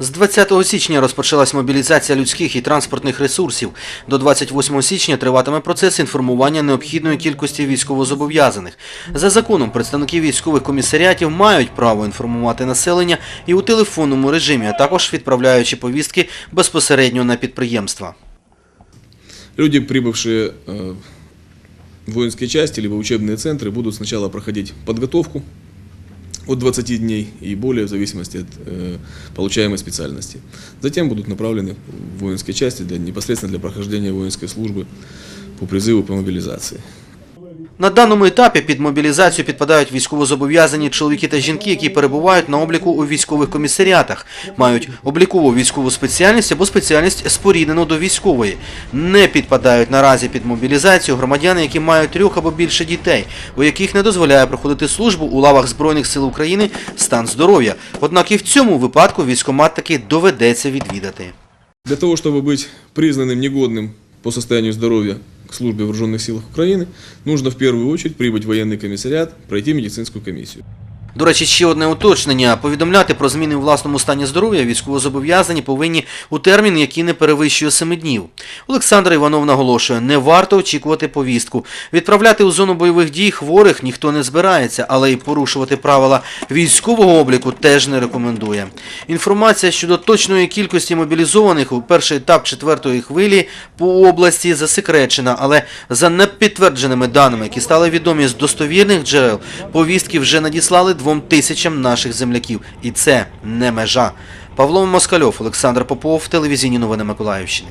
З 20 січня розпочалась мобілізація людських і транспортних ресурсів. До 28 січня триватиме процес інформування необхідної кількості військовозобов'язаних. За законом представники військових комісаріатів мають право інформувати населення і у телефонному режимі, а також відправляючи повістки безпосередньо на підприємства. Люди, прибывшие э, в воинские части либо учебные центры, будут сначала проходить подготовку от 20 дней и более в зависимости от э, получаемой специальности. Затем будут направлены в воинские части для, непосредственно для прохождения воинской службы по призыву по мобилизации. На даному етапі під мобілізацію підпадають військовозобов'язані чоловіки та жінки, які перебувають на обліку у військових комісаріатах, мають облікову військову спеціальність або спеціальність споріднену до військової. Не підпадають наразі під мобілізацію громадяни, які мають трьох або більше дітей, у яких не дозволяє проходити службу у лавах Збройних сил України стан здоров'я. Однак і в цьому випадку військомат таки доведеться відвідати. Для того, чтобы быть признанным негодным по состоянию здоровья к службе в вооруженных силах Украины, нужно в первую очередь прибыть в военный комиссариат, пройти медицинскую комиссию. До речі, ще одне уточнення. Повідомляти про зміни у власному стані здоров'я військовозобов'язані повинні у термін, який не перевищує 7 днів. Олександр Іванов наголошує, не варто очікувати повістку. Відправляти у зону бойових дій хворих ніхто не збирається, але й порушувати правила військового обліку теж не рекомендує. Інформація щодо точної кількості мобілізованих у перший етап четвертої хвилі по області засекречена, але за непідтвердженими даними, які стали відомі з достовірних джерел, повістки вже надіслали двом тисячам наших земляків. І це не межа. Павло Москальов, Олександр Попов, телевізійні новини Миколаївщини.